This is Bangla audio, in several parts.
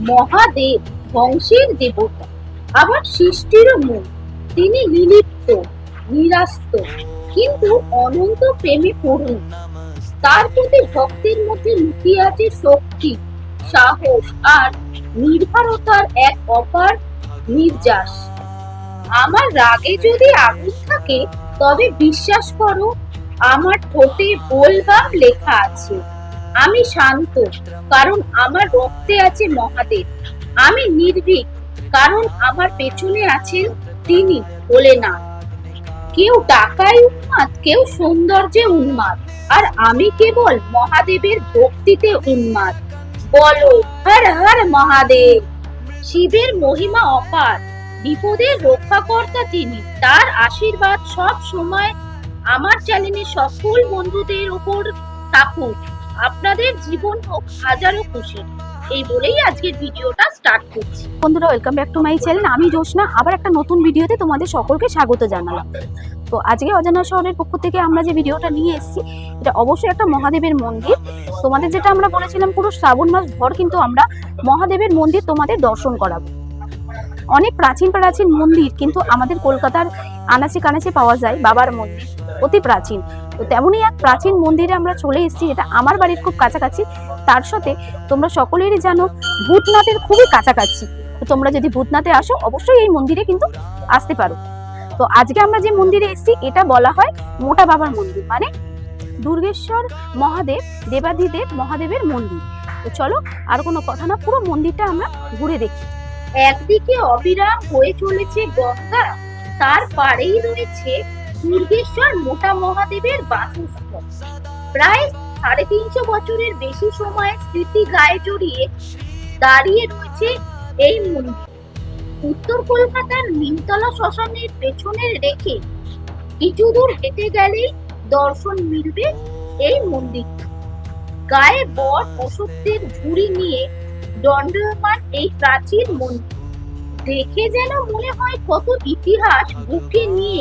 মহাদেব ধ্বংসের দেবতা, আবার সৃষ্টিরও মূল। তিনি নিলিপ্ত, নিরাস্ত, কিন্তু অনন্ত প্রেমে পূর্ণ তার প্রতি ভক্তের মধ্যে লুকিয়ে আছে শক্তি, সাহস আর নির্ভরতার এক অপার নির্যাস। আমার রাগে যদি আগুন থাকে, তবে বিশ্বাস করো, আমার ঠোঁটে বলবাম লেখা আছে। আমি শান্ত, কারণ আমার রক্তে আছে মহাদেব। আমি নির্ভীক, কারণ আমার পেছনে আছেন তিনি বলে না কেউ টাকায় উন্মাদ, কেউ সৌন্দর্যে উন্মাদ, আর আমি কেবল মহাদেবের ভক্তিতে উন্মাদ। বলো, হর হর মহাদেব, শিবের মহিমা অপার, বিপদের রক্ষাকর্তা তিনি, তার আশীর্বাদ সব সময় আমার চ্যানেলের সকল বন্ধুদের উপর থাকুক। আপনাদের জীবন হোক হাজারো খুশি। এই বলেই আজকের ভিডিওটা স্টার্ট করছি। বন্ধুরা welcome back to my channel আমি জোশনা আবার একটা নতুন ভিডিওতে তোমাদের সকলকে স্বাগত জানালাম। তো আজকে অজানা শহরের পক্ষ থেকে আমরা যে ভিডিওটা নিয়ে এসেছি, এটা অবশ্যই একটা মহাদেবের মন্দির। তোমাদের যেটা আমরা বলেছিলাম, পুরো শ্রাবণ মাস ভর কিন্তু আমরা মহাদেবের মন্দির তোমাদের দর্শন করাবো। অনেক প্রাচীন প্রাচীন মন্দির কিন্তু আমাদের কলকাতার আনাচে কানাচে পাওয়া যায় বাবার মন্দির, অতি প্রাচীন। তো তেমনই এক প্রাচীন মন্দিরে আমরা চলে এসেছি, যেটা আমার বাড়ির খুব কাছাকাছি। তার সাথে তোমরা সকলেরই জানো, ভূতনাথের খুবই কাছাকাছি। তো তোমরা যদি ভূতনাথে আসো, অবশ্যই এই মন্দিরে কিন্তু আসতে পারো। তো আজকে আমরা যে মন্দিরে এসেছি, এটা বলা হয় মোটা বাবার মন্দির মানে দুর্গেশ্বর মহাদেব, দেবাদিদেব মহাদেবের মন্দির। তো চলো, আর কোনো কথা না, পুরো মন্দিরটা আমরা ঘুরে দেখি। একদিকে অবিরাম হয়ে চলেছে গঙ্গা তার পাড়েই রয়েছে দুর্গেশ্বর মোটা মহাদেবের বাসস্থল প্রায় সাড়ে তিনশো বছরের বেশি সময় স্মৃতি গায়ে জড়িয়ে দাঁড়িয়ে রয়েছে এই মন্দির। উত্তর কলকাতার নিমতলা শ্মশানের পেছনে রেখে কিছু দূর হেঁটে গেলেই দর্শন মিলবে এই মন্দির গায়ে বট অসত্যের ঝুড়ি নিয়ে দণ্ডমান এই প্রাচীন মন্দির। দেখে যেন মনে হয় কত ইতিহাস বুকে নিয়ে,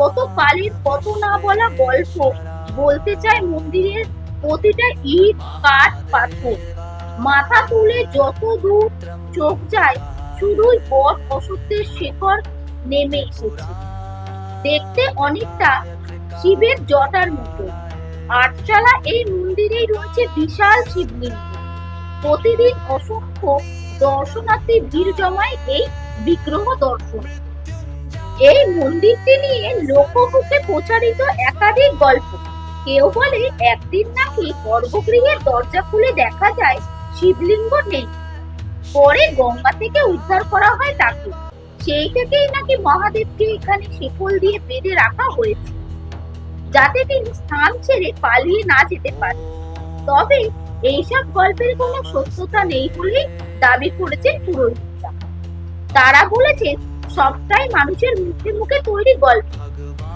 কত কালের, কত না বলা গল্প। বলতে চায় মন্দিরের প্রতিটা ইট, কাঠ, পাথর। মাথা তুলে যত দূর চোখ যায়, শুধুই বট অসত্যের শেখর নেমে এসেছে। দেখতে অনেকটা শিবের জটার মতো। আটচালা এই মন্দিরেই রয়েছে বিশাল শিবলিঙ্গ। প্রতিদিন অসংখ্য দর্শনার্থী ভিড় জমায় এই বিগ্রহ দর্শন। এই মন্দিরটি নিয়ে লোকমুখে প্রচারিত একাধিক গল্প। কেউ বলে, একদিন নাকি গর্ভগৃহের দরজা খুলে দেখা যায় শিবলিঙ্গ নেই। পরে গঙ্গা থেকে উদ্ধার করা হয় তাকে। সেই থেকেই নাকি মহাদেবকে এখানে শিকল দিয়ে বেঁধে রাখা হয়েছে। যাতে তিনি স্থান ছেড়ে পালিয়ে না যেতে পারে তবে এইসব গল্পের কোনো সত্যতা নেই বলে দাবি করেছেন পুরোহিতরা তারা বলেছেন, সবটাই মানুষের মুখে মুখে তৈরি গল্প।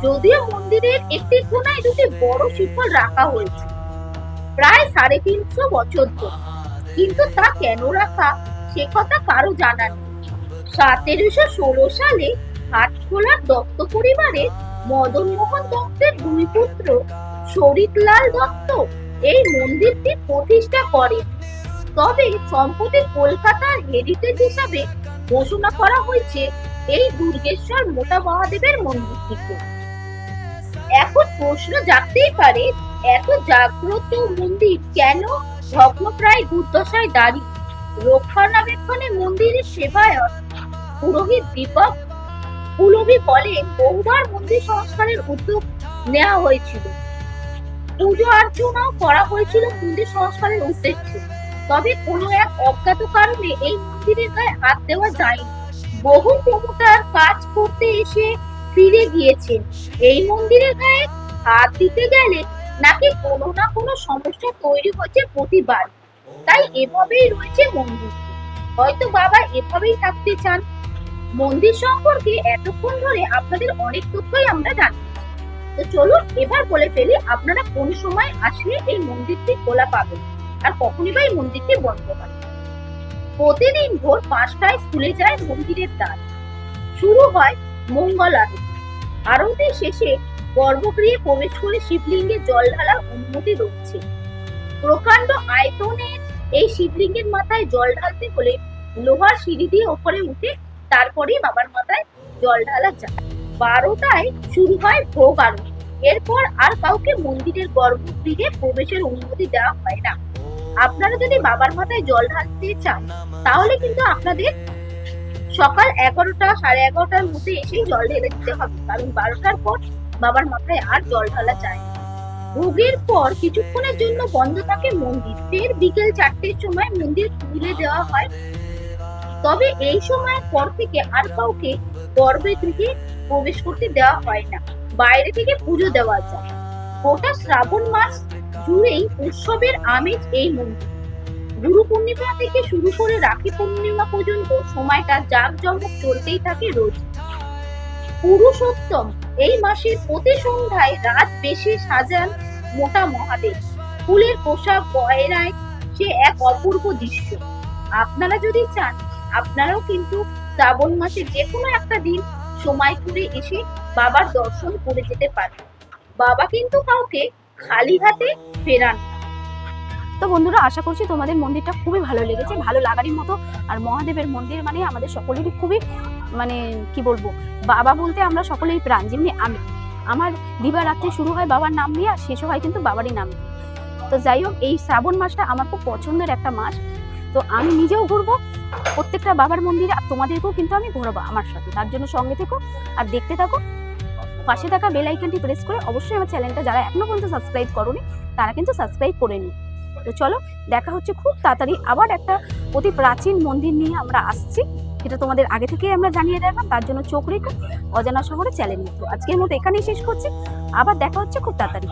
যদিও মন্দিরের একটি কোনায় দুটি বড় শিকল রাখা হয়েছে, প্রায় সাড়ে তিনশো বছর ধরে। কিন্তু তা কেন রাখা, সে কথা কারও জানা নেই। সতেরোশো ষোলো সালে হাটখোলার দত্ত পরিবারের মদন মোহন দত্তের দুই পুত্র শরীফলাল দত্ত এই মন্দিরটি প্রতিষ্ঠা করেন। তবে সম্প্রতি কলকাতার হেরিটেজ হিসাবে ঘোষণা করা হয়েছে এই দুর্গেশ্বর মোটা মহাদেবের মন্দিরটিকে এখন প্রশ্ন জাগতেই পারে, এত জাগ্রত মন্দির কেন ভগ্নপ্রায় দুর্দশায় দাঁড়িয়ে? রক্ষণাবেক্ষণে মন্দিরের সেবায়ত পুরোহিত দীপক পুলবি বলেন, বহুবার মন্দির সংস্কারের উদ্যোগ নেওয়া হয়েছিল। পুজো অর্চনাও করা হয়েছিল মন্দির সংস্কারের উদ্দেশ্যে। তবে কোনো এক অজ্ঞাত কারণে এই মন্দিরের গায়ে হাত দেওয়া যায়নি। বহু প্রমোটার কাজ করতে এসে ফিরে গিয়েছেন এই মন্দিরের গায়ে হাত দিতে গেলে নাকি কোনো না কোনো সমস্যা তৈরি হচ্ছে প্রতিবার। তাই এভাবেই রয়েছে মন্দিরটি হয়তো বাবা এভাবেই থাকতে চান। মন্দির সম্পর্কে এতক্ষণ ধরে আপনাদের অনেক তথ্যই আমরা জানি। তো চলুন এবার বলে ফেলি আপনারা কোন সময় আসলে এই মন্দিরটি খোলা পাবেন আর কখনই বা এই মন্দিরটি বন্ধ হয় প্রতিদিন ভোর পাঁচটায় খুলে যায় মন্দিরের দ্বার। শুরু হয় মঙ্গল আরতি। আরতি শেষে গর্ভগৃহে প্রবেশ করে শিবলিঙ্গে জল ঢালার অনুমতি রয়েছে। প্রকাণ্ড আয়তনের এই শিবলিঙ্গের মাথায় জল ঢালতে হলে লোহার সিঁড়ি দিয়ে ওপরে উঠে তারপরেই বাবার মাথায় জল ঢালা যায়। বারোটায় শুরু হয় ভোগ আরতি। এরপর আর কাউকে মন্দিরের গর্ভগৃহে প্রবেশের অনুমতি দেওয়া হয় না। আপনারা যদি বাবার মাথায় জল ঢালতে চান, তাহলে কিন্তু আপনাদের সকাল এগারোটা, সাড়ে এগারোটার মধ্যে এসেই জল ঢেলে দিতে হবে। কারণ বারোটার পর বাবার মাথায় আর জল ঢালা যায় ভোগের পর কিছুক্ষণের জন্য বন্ধ থাকে মন্দির। ফের বিকেল চারটের সময় মন্দির খুলে দেওয়া হয়। তবে এই সময়ের পর থেকে আর কাউকে গর্ভের দিকে প্রবেশ করতে দেওয়া হয় না। বাইরে থেকে পুজো দেওয়া যায়। গোটা শ্রাবণ মাস জুড়েই উৎসবের আমেজ এই মন্দির। গুরু পূর্ণিমা থেকে শুরু করে রাখি পূর্ণিমা পর্যন্ত সময়টা জাঁকজমক চলতেই থাকে রোজ। পুরুষোত্তম এই মাসের প্রতি সন্ধ্যায় রাত বেশি সাজান মোটা মহাদেব। ফুলের পোশাক, গয়নায় সে এক অপূর্ব দৃশ্য। আপনারা যদি চান, আপনারাও কিন্তু শ্রাবণ মাসে যে কোনো একটা দিন সময় করে এসে বাবার দর্শন করে যেতে পারেন। বাবা কিন্তু কাউকে খালি হাতে ফেরান। তো বন্ধুরা, আশা করছি তোমাদের মন্দিরটা খুবই ভালো লেগেছে, ভালো লাগারই মতো। আর মহাদেবের মন্দির মানে আমাদের সকলেরই খুবই মানে কি বলব, বাবা বলতে আমরা সকলেই প্রাণ। যেমনি আমি, আমার দিবারাত্রি শুরু হয় বাবার নাম দিয়ে, আর শেষও হয় কিন্তু বাবারই নাম দিয়ে। তো যাই হোক, এই শ্রাবণ মাসটা আমার খুব পছন্দের একটা মাস। তো আমি নিজেও ঘুরবো, প্রত্যেকটা বাবার মন্দিরে, আর তোমাদেরকেও কিন্তু আমি ঘোরাবো আমার সাথে। তার জন্য সঙ্গে থেকো, আর দেখতে থাকো। পাশে থাকা বেল আইকনটি প্রেস করে অবশ্যই আমার চ্যানেলটা যারা এখনও পর্যন্ত সাবস্ক্রাইব করনি, তারা কিন্তু সাবস্ক্রাইব করে নিই তো চলো, দেখা হচ্ছে খুব তাড়াতাড়ি আবার একটা অতি প্রাচীন মন্দির নিয়ে আমরা আসছি। সেটা তোমাদের আগে থেকেই আমরা জানিয়ে রাখলাম, তার জন্য চোখ রেখে, অজানা শহরে চ্যালেঞ্জ আজকের মতো এখানেই শেষ করছি। আবার দেখা হচ্ছে খুব তাড়াতাড়ি।